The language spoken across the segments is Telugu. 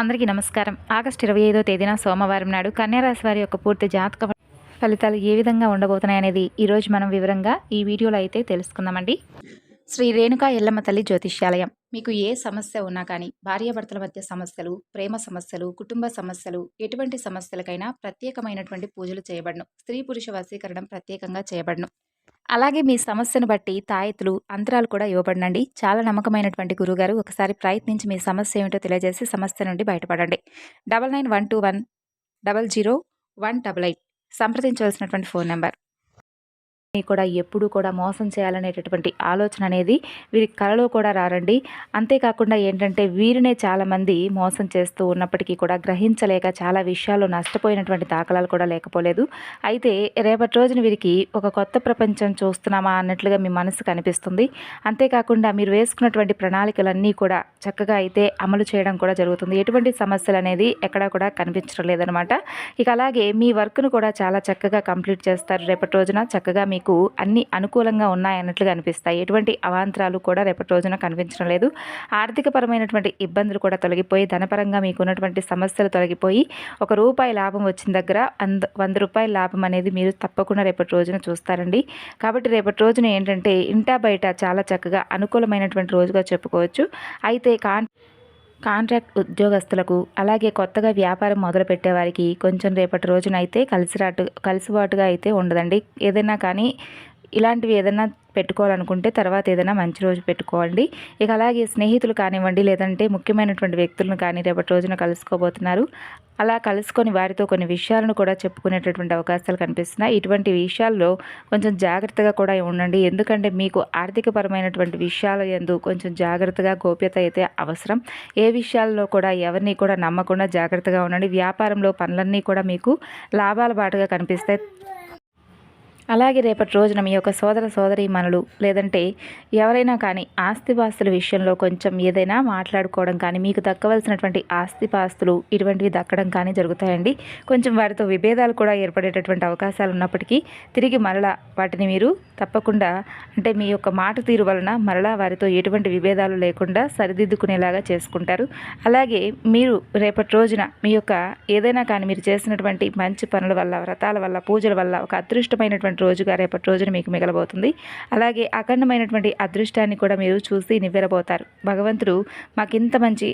అందరికీ నమస్కారం. ఆగస్టు ఇరవై ఐదో తేదీన సోమవారం నాడు కన్యారాశి వారి యొక్క పూర్తి జాతక ఫలితాలు ఏ విధంగా ఉండబోతున్నాయి అనేది ఈరోజు మనం వివరంగా ఈ వీడియోలో అయితే తెలుసుకుందామండి. శ్రీ రేణుకా ఎల్లమ్మ తల్లి జ్యోతిష్యాలయం. మీకు ఏ సమస్య ఉన్నా కానీ భార్యాభర్తల మధ్య సమస్యలు ప్రేమ సమస్యలు కుటుంబ సమస్యలు ఎటువంటి సమస్యలకైనా ప్రత్యేకమైనటువంటి పూజలు చేయబడను. స్త్రీ పురుష వశీకరణం ప్రత్యేకంగా చేయబడను. అలాగే మీ సమస్యను బట్టి తాయెత్తులు అంతరాలు కూడా ఇవ్వబడినండి. చాలా నమ్మకమైనటువంటి గురుగారు ఒకసారి ప్రయత్నించి మీ సమస్య ఏమిటో తెలియజేసి సమస్య నుండి బయటపడండి. Double nine one two one double zero one double eight. సంప్రదించవలసినటువంటి phone number. కూడా ఎప్పుడూ కూడా మోసం చేయాలనేటటువంటి ఆలోచన అనేది వీరి కలలో కూడా రారండి. అంతేకాకుండా ఏంటంటే వీరినే చాలామంది మోసం చేస్తూ ఉన్నప్పటికీ కూడా గ్రహించలేక చాలా విషయాల్లో నష్టపోయినటువంటి దాఖలాలు కూడా లేకపోలేదు. అయితే రేపటి రోజున వీరికి ఒక కొత్త ప్రపంచం చూస్తున్నామా అన్నట్లుగా మీ మనసు కనిపిస్తుంది అంతేకాకుండా మీరు వేసుకున్నటువంటి ప్రణాళికలన్నీ కూడా చక్కగా అయితే అమలు చేయడం కూడా జరుగుతుంది. ఎటువంటి సమస్యలు అనేది ఎక్కడా కూడా కనిపించడం లేదనమాట. ఇక అలాగే మీ వర్క్ను కూడా చాలా చక్కగా కంప్లీట్ చేస్తారు. రేపటి రోజున చక్కగా మీకు అన్ని అనుకూలంగా ఉన్నాయన్నట్లుగా అనిపిస్తాయి. ఎటువంటి అవాంతరాలు కూడా రేపటి రోజున కనిపించడం లేదు. ఆర్థికపరమైనటువంటి ఇబ్బందులు కూడా తొలగిపోయి ధనపరంగా మీకు ఉన్నటువంటి సమస్యలు తొలగిపోయి ఒక రూపాయి లాభం వచ్చిన దగ్గర అంద వంద రూపాయల లాభం అనేది మీరు తప్పకుండా రేపటి రోజున చూస్తారండి. కాబట్టి రేపటి రోజున ఏంటంటే ఇంటా బయట చాలా చక్కగా అనుకూలమైనటువంటి రోజుగా చెప్పుకోవచ్చు. అయితే కాన్ కాంట్రాక్ట్ ఉద్యోగస్తులకు అలాగే కొత్తగా వ్యాపారం మొదలుపెట్టే వారికి కొంచెం రేపటి రోజున అయితే కలిసిరాటు కలిసిబాటుగా అయితే ఉండదండి. ఏదైనా కానీ ఇలాంటివి ఏదైనా పెట్టుకోవాలనుకుంటే తర్వాత ఏదైనా మంచి రోజు పెట్టుకోండి ఇక అలాగే స్నేహితులు కానివ్వండి లేదంటే ముఖ్యమైనటువంటి వ్యక్తులను కానీ రేపటి రోజున కలుసుకోబోతున్నారు. అలా కలుసుకొని వారితో కొన్ని విషయాలను కూడా చెప్పుకునేటటువంటి అవకాశాలు కనిపిస్తున్నాయి. ఇటువంటి విషయాల్లో కొంచెం జాగ్రత్తగా కూడా ఉండండి. ఎందుకంటే మీకు ఆర్థికపరమైనటువంటి విషయాల ఎందు కొంచెం జాగ్రత్తగా గోప్యత అయితే అవసరం. ఏ విషయాల్లో కూడా ఎవరిని కూడా నమ్మకుండా జాగ్రత్తగా ఉండండి. వ్యాపారంలో పనులన్నీ కూడా మీకు లాభాల బాటుగా కనిపిస్తాయి. అలాగే రేపటి రోజున మీ యొక్క సోదర సోదరీమణులు లేదంటే ఎవరైనా కానీ ఆస్తిపాస్తుల విషయంలో కొంచెం ఏదైనా మాట్లాడుకోవడం కానీ మీకు దక్కవలసినటువంటి ఆస్తిపాస్తులు ఇటువంటివి దక్కడం కానీ జరుగుతాయండి. కొంచెం వారితో విభేదాలు కూడా ఏర్పడేటటువంటి అవకాశాలు ఉన్నప్పటికీ తిరిగి మరలా వాటిని మీరు తప్పకుండా అంటే మీ యొక్క మాట తీరు వలన మరలా వారితో ఎటువంటి విభేదాలు లేకుండా సరిదిద్దుకునేలాగా చేసుకుంటారు. అలాగే మీరు రేపటి రోజున మీ యొక్క ఏదైనా కానీ మీరు చేసినటువంటి మంచి పనుల వల్ల వ్రతాల వల్ల పూజల వల్ల ఒక అదృష్టమైనటువంటి రోజుగా రేపటి రోజున మీకు మిగలబోతుంది. అలాగే అఖండమైనటువంటి అదృష్టాన్ని కూడా మీరు చూసి నివ్వెరబోతారు. భగవంతుడు మాకు ఇంత మంచి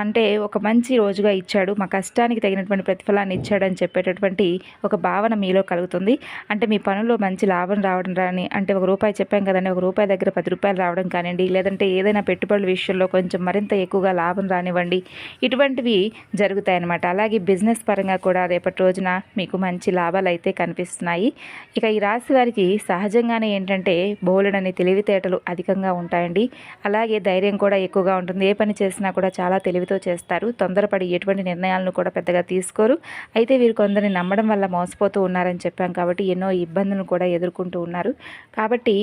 అంటే ఒక మంచి రోజుగా ఇచ్చాడు. మా కష్టానికి తగినటువంటి ప్రతిఫలాన్ని ఇచ్చాడని చెప్పేటటువంటి ఒక భావన మీలో కలుగుతుంది. అంటే మీ పనుల్లో మంచి లాభం రావడం రాని అంటే ఒక రూపాయి చెప్పాం కదండి ఒక రూపాయి దగ్గర పది రూపాయలు రావడం కానివ్వండి లేదంటే ఏదైనా పెట్టుబడుల విషయంలో కొంచెం మరింత ఎక్కువగా లాభం రానివ్వండి ఇటువంటివి జరుగుతాయన్నమాట. అలాగే బిజినెస్ పరంగా కూడా రేపటి రోజున మీకు మంచి లాభాలు అయితే కనిపిస్తున్నాయి. ఇక ఈ రాశి వారికి సహజంగానే ఏంటంటే బోలెడని తెలివితేటలు అధికంగా ఉంటాయండి. అలాగే ధైర్యం కూడా ఎక్కువగా ఉంటుంది. ఏ పని చేసినా కూడా చాలా తెలివితో చేస్తారు. తొందరపడి ఎటువంటి నిర్ణయాలను కూడా పెద్దగా తీసుకోరు. అయితే వీరు కొందరిని నమ్మడం వల్ల మోసపోతూ ఉన్నారని చెప్పాం కాబట్టి ఎన్నో ఇబ్బందులను కూడా ఎదుర్కొంటూ ఉన్నారు. కాబట్టి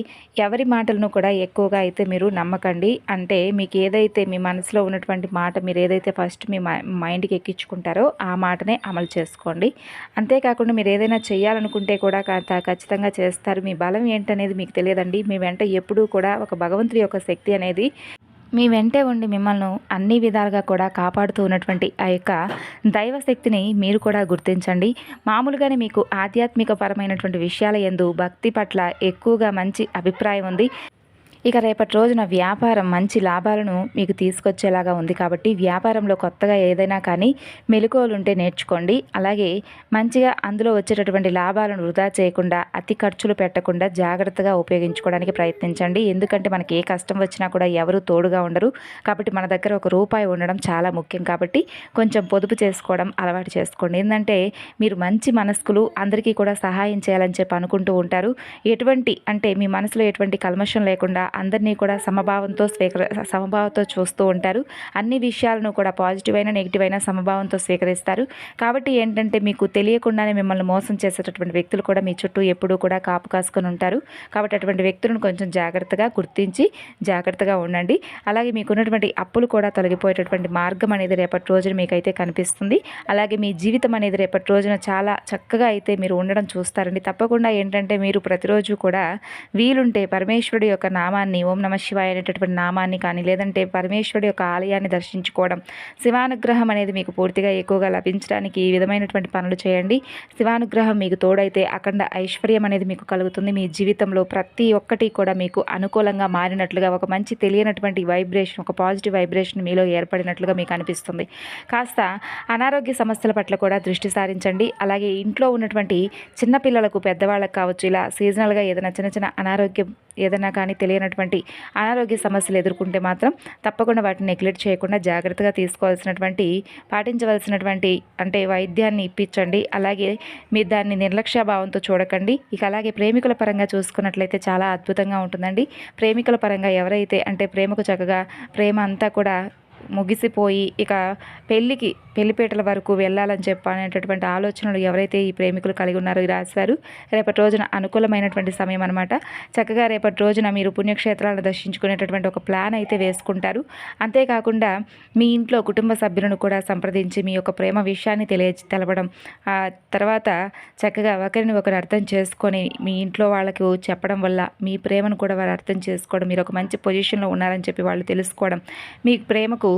ఎవరి మాటలను కూడా ఎక్కువగా అయితే మీరు నమ్మకండి. అంటే మీకు ఏదైతే మీ మనసులో ఉన్నటువంటి మాట మీరు ఏదైతే ఫస్ట్ మీ మైండ్కి ఎక్కించుకుంటారో ఆ మాటనే అమలు చేసుకోండి. అంతేకాకుండా మీరు ఏదైనా చేయాలనుకుంటే కూడా ఖచ్చితంగా చేస్తారు. మీ బలం ఏంటనేది మీకు తెలియదండి. మీ వెంట ఎప్పుడూ కూడా ఒక భగవంతుడి యొక్క శక్తి అనేది మీ వెంటే ఉండి మిమ్మల్ని అన్ని విధాలుగా కూడా కాపాడుతూ ఉన్నటువంటి ఆ యొక్క దైవశక్తిని మీరు కూడా గుర్తించండి. మామూలుగానే మీకు ఆధ్యాత్మిక పరమైనటువంటి విషయాల ఎందు భక్తి పట్ల ఎక్కువగా మంచి అభిప్రాయం ఉంది. ఇక రేపటి రోజున వ్యాపారం మంచి లాభాలను మీకు తీసుకొచ్చేలాగా ఉంది కాబట్టి వ్యాపారంలో కొత్తగా ఏదైనా కానీ మెలకువలు ఉంటే నేర్చుకోండి. అలాగే మంచిగా అందులో వచ్చేటటువంటి లాభాలను వృధా చేయకుండా అతి ఖర్చులు పెట్టకుండా జాగ్రత్తగా ఉపయోగించుకోవడానికి ప్రయత్నించండి. ఎందుకంటే మనకి ఏ కష్టం వచ్చినా కూడా ఎవరు తోడుగా ఉండరు. కాబట్టి మన దగ్గర ఒక రూపాయి ఉండడం చాలా ముఖ్యం. కాబట్టి కొంచెం పొదుపు చేసుకోవడం అలవాటు చేసుకోండి. ఏంటంటే మీరు మంచి మనస్కులు అందరికీ కూడా సహాయం చేయాలని చెప్పి అనుకుంటూ ఉంటారు. ఎటువంటి అంటే మీ మనసులో ఎటువంటి కల్మషం లేకుండా అందరినీ కూడా సమభావంతో స్వీకర సమభావంతో చూస్తూ ఉంటారు. అన్ని విషయాలను కూడా పాజిటివ్ అయినా నెగిటివ్ అయినా సమభావంతో స్వీకరిస్తారు. కాబట్టి ఏంటంటే మీకు తెలియకుండానే మిమ్మల్ని మోసం చేసేటటువంటి వ్యక్తులు కూడా మీ చుట్టూ ఎప్పుడూ కూడా కాపు కాసుకొని ఉంటారు. కాబట్టి అటువంటి వ్యక్తులను కొంచెం జాగ్రత్తగా గుర్తించి జాగ్రత్తగా ఉండండి. అలాగే మీకున్నటువంటి అప్పులు కూడా తొలగిపోయేటటువంటి మార్గం అనేది రేపటి రోజున మీకైతే కనిపిస్తుంది. అలాగే మీ జీవితం అనేది రేపటి రోజున చాలా చక్కగా అయితే మీరు ఉండడం చూస్తారండి. తప్పకుండా ఏంటంటే మీరు ప్రతిరోజు కూడా వీలుంటే పరమేశ్వరుడు యొక్క నామాన్ని నామాన్ని ఓం నమ శివాయ అనేటటువంటి నామాన్ని కానీ లేదంటే పరమేశ్వరుడి యొక్క ఆలయాన్ని దర్శించుకోవడం శివానుగ్రహం అనేది మీకు పూర్తిగా ఎక్కువగా లభించడానికి ఈ విధమైనటువంటి పనులు చేయండి. శివానుగ్రహం మీకు తోడైతే అఖండ ఐశ్వర్యం అనేది మీకు కలుగుతుంది. మీ జీవితంలో ప్రతి ఒక్కటి కూడా మీకు అనుకూలంగా మారినట్లుగా ఒక మంచి తెలియనటువంటి వైబ్రేషన్ ఒక పాజిటివ్ వైబ్రేషన్ మీలో ఏర్పడినట్లుగా మీకు అనిపిస్తుంది. కాస్త అనారోగ్య సమస్యల పట్ల కూడా దృష్టి సారించండి. అలాగే ఇంట్లో ఉన్నటువంటి చిన్నపిల్లలకు పెద్దవాళ్ళకు కావచ్చు ఇలా సీజనల్గా ఏదైనా చిన్న చిన్న అనారోగ్యం ఏదైనా కానీ తెలియనటువంటి అనారోగ్య సమస్యలు ఎదుర్కొంటే మాత్రం తప్పకుండా వాటిని నెగ్లెక్ట్ చేయకుండా జాగ్రత్తగా తీసుకోవాల్సినటువంటి పాటించవలసినటువంటి అంటే వైద్యాన్ని ఇప్పించండి. అలాగే మీరు దాన్ని నిర్లక్ష్య భావంతో చూడకండి. ఇక అలాగే ప్రేమికుల పరంగా చూసుకున్నట్లయితే చాలా అద్భుతంగా ఉంటుందండి. ప్రేమికుల పరంగా ఎవరైతే అంటే ప్రేమకు చక్కగా ప్రేమ అంతా కూడా ముగిసిపోయి ఇక పెళ్ళికి పెళ్ళిపేటల వరకు వెళ్ళాలని చెప్పనేటటువంటి ఆలోచనలు ఎవరైతే ఈ ప్రేమికులు కలిగి ఉన్నారో రాశారు రేపటి రోజున అనుకూలమైనటువంటి సమయం అనమాట చక్కగా రేపటి రోజున మీరు పుణ్యక్షేత్రాలను దర్శించుకునేటటువంటి ఒక ప్లాన్ అయితే వేసుకుంటారు. అంతేకాకుండా మీ ఇంట్లో కుటుంబ సభ్యులను కూడా సంప్రదించి మీ యొక్క ప్రేమ విషయాన్ని తెలియ తెలపడం ఆ తర్వాత చక్కగా ఒకరిని ఒకరు అర్థం చేసుకొని మీ ఇంట్లో వాళ్ళకు చెప్పడం వల్ల మీ ప్రేమను కూడా వారు అర్థం చేసుకోవడం మీరు ఒక మంచి పొజిషన్లో ఉన్నారని చెప్పి వాళ్ళు తెలుసుకోవడం మీ ప్రేమకు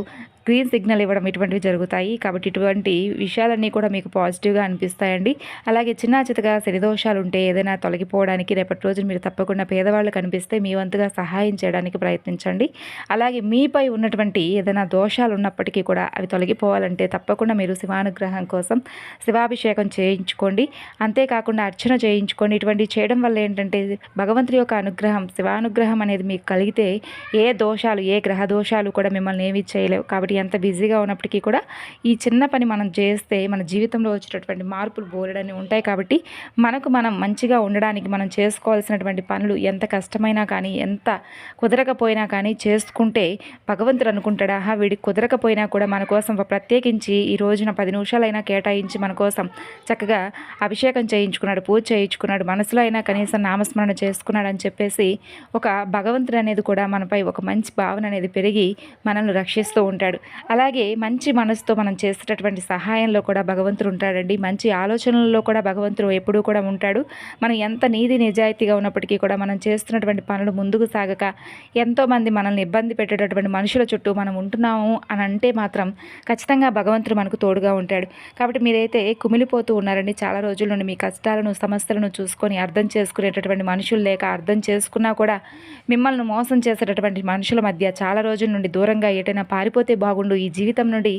గ్రీన్ సిగ్నల్ ఇవ్వడం ఇటువంటివి జరుగుతాయి. కాబట్టి ఇటువంటి విషయాలన్నీ కూడా మీకు పాజిటివ్గా అనిపిస్తాయండి. అలాగే చిన్న చితగా శనిదోషాలు ఉంటే ఏదైనా తొలగిపోవడానికి రేపటి రోజు మీరు తప్పకుండా పేదవాళ్ళు కనిపిస్తే మీ వంతుగా సహాయం చేయడానికి ప్రయత్నించండి. అలాగే మీపై ఉన్నటువంటి ఏదైనా దోషాలు ఉన్నప్పటికీ కూడా అవి తొలగిపోవాలంటే తప్పకుండా మీరు శివానుగ్రహం కోసం శివాభిషేకం చేయించుకోండి. అంతేకాకుండా అర్చన చేయించుకోండి. ఇటువంటి చేయడం వల్ల ఏంటంటే భగవంతుడి యొక్క అనుగ్రహం శివానుగ్రహం అనేది మీకు కలిగితే ఏ దోషాలు ఏ గ్రహ దోషాలు కూడా మిమ్మల్ని ఏమీ చేయలేవు. కాబట్టి ఎంత బిజీగా ఉన్నప్పటికీ కూడా ఈ చిన్న పని మనం చేస్తే మన జీవితంలో వచ్చేటటువంటి మార్పులు బోలెడని ఉంటాయి. కాబట్టి మనకు మనం మంచిగా ఉండడానికి మనం చేసుకోవాల్సినటువంటి పనులు ఎంత కష్టమైనా కానీ ఎంత కుదరకపోయినా కానీ చేసుకుంటే భగవంతుడు అనుకుంటాడా వీడికి కుదరకపోయినా కూడా మన కోసం ప్రత్యేకించి ఈ రోజున పది నిమిషాలైనా కేటాయించి మన కోసం చక్కగా అభిషేకం చేయించుకున్నాడు పూజ చేయించుకున్నాడు మనసులో అయినా కనీసం నామస్మరణ చేసుకున్నాడు అని చెప్పేసి ఒక భగవంతుడు అనేది కూడా మనపై ఒక మంచి భావన అనేది పెరిగి మనల్ని చేస్తూ ఉంటాడు. అలాగే మంచి మనసుతో మనం చేసేటటువంటి సహాయంలో కూడా భగవంతుడు ఉంటాడండి. మంచి ఆలోచనల్లో కూడా భగవంతుడు ఎప్పుడూ కూడా ఉంటాడు. మనం ఎంత నీతి నిజాయితీగా ఉన్నప్పటికీ కూడా మనం చేస్తున్నటువంటి పనులు ముందుకు సాగక ఎంతోమంది మనల్ని ఇబ్బంది పెట్టేటటువంటి మనుషుల చుట్టూ మనం ఉంటున్నాము అని అంటే మాత్రం ఖచ్చితంగా భగవంతుడు మనకు తోడుగా ఉంటాడు. కాబట్టి మీరైతే కుమిలిపోతూ ఉన్నారండి. చాలా రోజుల నుండి మీ కష్టాలను సమస్యలను చూసుకొని అర్థం చేసుకునేటటువంటి మనుషులు లేక అర్థం చేసుకున్నా కూడా మిమ్మల్ని మోసం చేసేటటువంటి మనుషుల మధ్య చాలా రోజుల నుండి దూరంగా ఏటైనా మారిపోతే బాగుండు. ఈ జీవితం నుండి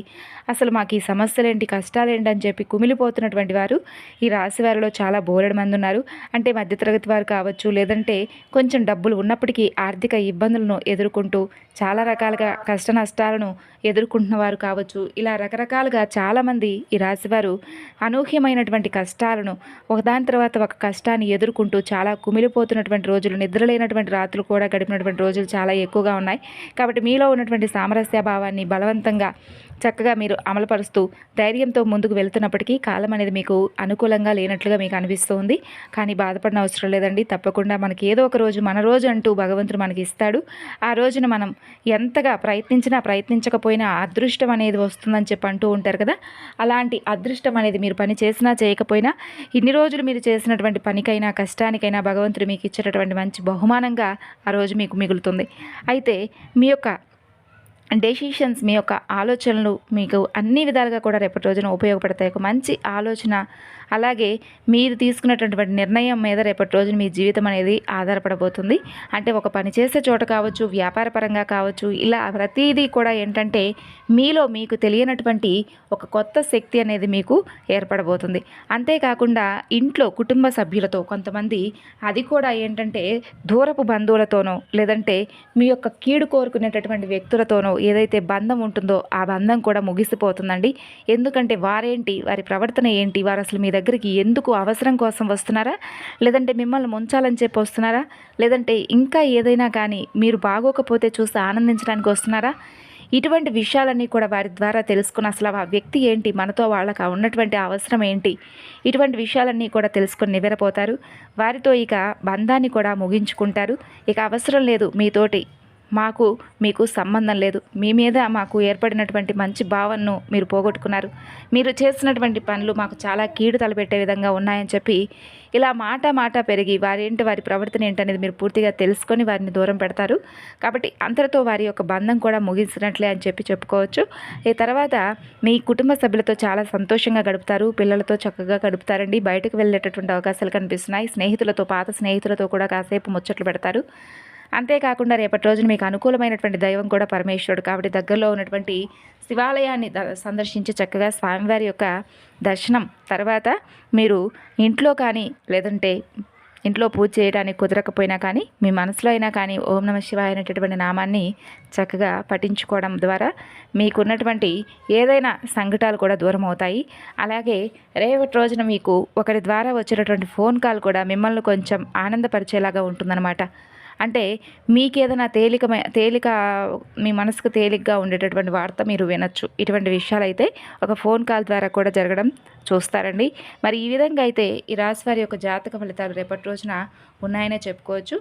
అసలు మాకు ఈ సమస్యలేంటి కష్టాలేంటి అని చెప్పి కుమిలిపోతున్నటువంటి వారు ఈ రాశి వారిలో చాలా బోలెడు మంది ఉన్నారు. అంటే మధ్యతరగతి వారు కావచ్చు లేదంటే కొంచెం డబ్బులు ఉన్నప్పటికీ ఆర్థిక ఇబ్బందులను ఎదుర్కొంటూ చాలా రకాలుగా కష్ట నష్టాలను ఎదుర్కొంటున్న వారు కావచ్చు. ఇలా రకరకాలుగా చాలామంది ఈ రాశివారు అనూహ్యమైనటువంటి కష్టాలను ఒకదాని తర్వాత ఒక కష్టాన్ని ఎదుర్కొంటూ చాలా కుమిలిపోతున్నటువంటి రోజులు నిద్రలేనటువంటి రాత్రులు కూడా గడిపినటువంటి రోజులు చాలా ఎక్కువగా ఉన్నాయి. కాబట్టి మీలో ఉన్నటువంటి సామరస్య భావాన్ని బలవంతంగా చక్కగా మీరు అమలుపరుస్తూ ధైర్యంతో ముందుకు వెళ్తున్నప్పటికీ కాలం అనేది మీకు అనుకూలంగా లేనట్లుగా మీకు అనిపిస్తుంది. కానీ బాధపడిన అవసరం లేదండి. తప్పకుండా మనకి ఏదో ఒక రోజు మన రోజు అంటూ భగవంతుడు మనకి ఇస్తాడు. ఆ రోజున మనం ఎంతగా ప్రయత్నించినా ప్రయత్నించకపోయినా అదృష్టం అనేది వస్తుందని చెప్పి అంటూ ఉంటారు కదా. అలాంటి అదృష్టం అనేది మీరు పని చేసినా చేయకపోయినా ఇన్ని రోజులు మీరు చేసినటువంటి పనికైనా కష్టానికైనా భగవంతుడు మీకు ఇచ్చేటటువంటి మంచి బహుమానంగా ఆ రోజు మీకు మిగులుతుంది. అయితే మీ యొక్క డెసిషన్స్ మీ యొక్క ఆలోచనలు మీకు అన్ని విధాలుగా కూడా రేపటి రోజున ఉపయోగపడతాయి. ఒక మంచి ఆలోచన అలాగే మీరు తీసుకున్నటువంటి నిర్ణయం మీద రేపటి రోజున మీ జీవితం అనేది ఆధారపడబోతుంది. అంటే ఒక పని చేసే చోట కావచ్చు వ్యాపార పరంగా కావచ్చు ఇలా ప్రతిదీ కూడా ఏంటంటే మీలో మీకు తెలియనటువంటి ఒక కొత్త శక్తి అనేది మీకు ఏర్పడబోతుంది. అంతేకాకుండా ఇంట్లో కుటుంబ సభ్యులతో కొంతమంది అది కూడా ఏంటంటే దూరపు బంధువులతోనో లేదంటే మీ యొక్క కీడు కోరుకునేటటువంటి వ్యక్తులతోనో ఏదైతే బంధం ఉంటుందో ఆ బంధం కూడా ముగిసిపోతుందండి. ఎందుకంటే వారేంటి వారి ప్రవర్తన ఏంటి వారు అసలు మీ దగ్గరికి ఎందుకు అవసరం కోసం వస్తున్నారా? లేదంటే మిమ్మల్ని ముంచాలని చెప్పి వస్తున్నారా? లేదంటే ఇంకా ఏదైనా కానీ మీరు బాగోకపోతే చూసి ఆనందించడానికి వస్తున్నారా? ఇటువంటి విషయాలన్నీ కూడా వారి ద్వారా తెలుసుకుని అసలు ఆ వ్యక్తి ఏంటి? మనతో వాళ్ళకి ఉన్నటువంటి అవసరం ఏంటి? ఇటువంటి విషయాలన్నీ కూడా తెలుసుకొని నివ్వెరపోతారు. వారితో ఇక బంధాన్ని కూడా ముగించుకుంటారు. ఇక అవసరం లేదు మీతోటి మాకు మీకు సంబంధం లేదు. మీ మీద మాకు ఏర్పడినటువంటి మంచి భావనను మీరు పోగొట్టుకున్నారు. మీరు చేసినటువంటి పనులు మాకు చాలా కీడు తలపెట్టే విధంగా ఉన్నాయని చెప్పి ఇలా మాట మాట పెరిగి వారేంటి వారి ప్రవర్తన ఏంటనేది మీరు పూర్తిగా తెలుసుకొని వారిని దూరం పెడతారు. కాబట్టి అంతటితో వారి యొక్క బంధం కూడా ముగిసినట్లే అని చెప్పి చెప్పుకోవచ్చు. ఈ తర్వాత మీ కుటుంబ సభ్యులతో చాలా సంతోషంగా గడుపుతారు. పిల్లలతో చక్కగా గడుపుతారండి. బయటకు వెళ్ళేటటువంటి అవకాశాలు కనిపిస్తున్నాయి. స్నేహితులతో పాత స్నేహితులతో కూడా కాసేపు ముచ్చట్లు పెడతారు. అంతేకాకుండా రేపటి రోజున మీకు అనుకూలమైనటువంటి దైవం కూడా పరమేశ్వరుడు. కాబట్టి దగ్గరలో ఉన్నటువంటి శివాలయాన్ని సందర్శించి చక్కగా స్వామివారి యొక్క దర్శనం తర్వాత మీరు ఇంట్లో కానీ లేదంటే ఇంట్లో పూజ చేయడానికి కుదరకపోయినా కానీ మీ మనసులో అయినా కానీ ఓం నమ శివాయ అనేటటువంటి నామాన్ని చక్కగా పఠించుకోవడం ద్వారా మీకున్నటువంటి ఏదైనా సంకటాలు కూడా దూరం అవుతాయి. అలాగే రేపటి రోజున మీకు ఒకరి ద్వారా వచ్చినటువంటి ఫోన్ కాల్ కూడా మిమ్మల్ని కొంచెం ఆనందపరిచేలాగా ఉంటుందన్నమాట. అంటే మీకేదైనా తేలిక తేలికమై తేలిక మీ మనసుకు తేలికగా ఉండేటటువంటి వార్త మీరు వినొచ్చు. ఇటువంటి విషయాలు అయితే ఒక ఫోన్ కాల్ ద్వారా కూడా జరగడం చూస్తారండి. మరి ఈ విధంగా అయితే ఈ రాశి వారి యొక్క జాతక ఫలితాలు రేపటి రోజున ఉన్నాయనే చెప్పుకోవచ్చు.